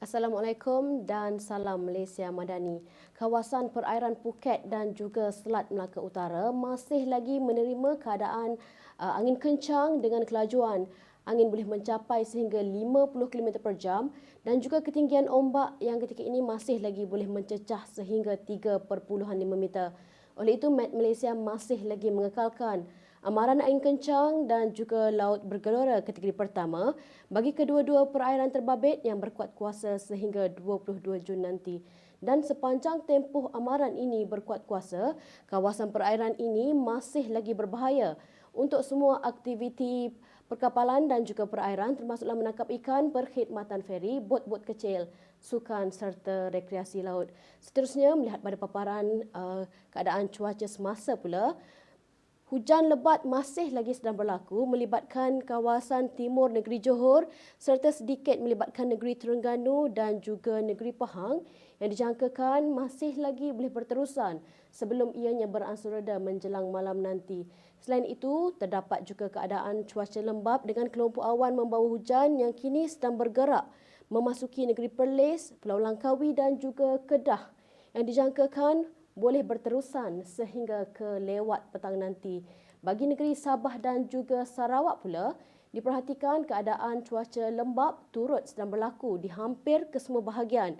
Assalamualaikum dan salam Malaysia Madani. Kawasan perairan Phuket dan juga Selat Melaka Utara masih lagi menerima keadaan uh, angin kencang dengan kelajuan angin boleh mencapai sehingga 50 km per jam dan juga ketinggian ombak yang ketika ini masih lagi boleh mencecah sehingga 3.5 meter. Oleh itu, Met Malaysia masih lagi mengekalkan amaran angin kencang dan juga laut bergelora kategori pertama bagi kedua-dua perairan terbabit yang berkuat kuasa sehingga 22 Jun nanti. Dan sepanjang tempoh amaran ini berkuat kuasa, kawasan perairan ini masih lagi berbahaya untuk semua aktiviti perkapalan dan juga perairan termasuklah menangkap ikan, perkhidmatan feri, bot-bot kecil, sukan serta rekreasi laut. Seterusnya melihat pada paparan uh, keadaan cuaca semasa pula, Hujan lebat masih lagi sedang berlaku melibatkan kawasan timur negeri Johor serta sedikit melibatkan negeri Terengganu dan juga negeri Pahang yang dijangkakan masih lagi boleh berterusan sebelum ianya beransur reda menjelang malam nanti. Selain itu, terdapat juga keadaan cuaca lembap dengan kelompok awan membawa hujan yang kini sedang bergerak memasuki negeri Perlis, Pulau Langkawi dan juga Kedah yang dijangkakan boleh berterusan sehingga ke lewat petang nanti. Bagi negeri Sabah dan juga Sarawak pula, diperhatikan keadaan cuaca lembap turut sedang berlaku di hampir kesemua bahagian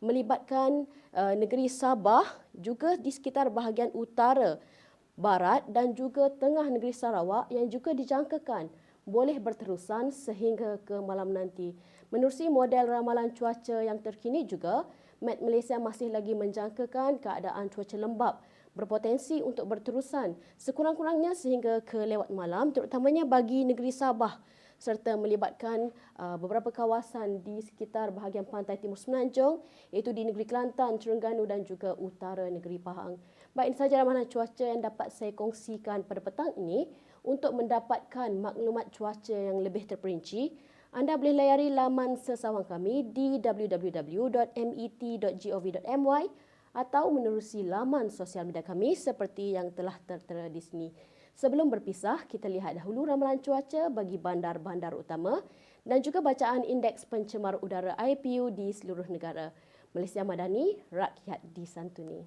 melibatkan uh, negeri Sabah juga di sekitar bahagian utara, barat dan juga tengah negeri Sarawak yang juga dijangkakan boleh berterusan sehingga ke malam nanti. Menerusi model ramalan cuaca yang terkini juga, Met Malaysia masih lagi menjangkakan keadaan cuaca lembap berpotensi untuk berterusan sekurang-kurangnya sehingga ke lewat malam terutamanya bagi negeri Sabah serta melibatkan uh, beberapa kawasan di sekitar bahagian pantai timur Semenanjung iaitu di negeri Kelantan, Terengganu dan juga utara negeri Pahang. Baik, ini sahaja ramalan cuaca yang dapat saya kongsikan pada petang ini untuk mendapatkan maklumat cuaca yang lebih terperinci. Anda boleh layari laman sesawang kami di www.met.gov.my atau menerusi laman sosial media kami seperti yang telah tertera di sini. Sebelum berpisah, kita lihat dahulu ramalan cuaca bagi bandar-bandar utama dan juga bacaan indeks pencemar udara IPU di seluruh negara. Malaysia Madani, rakyat disantuni.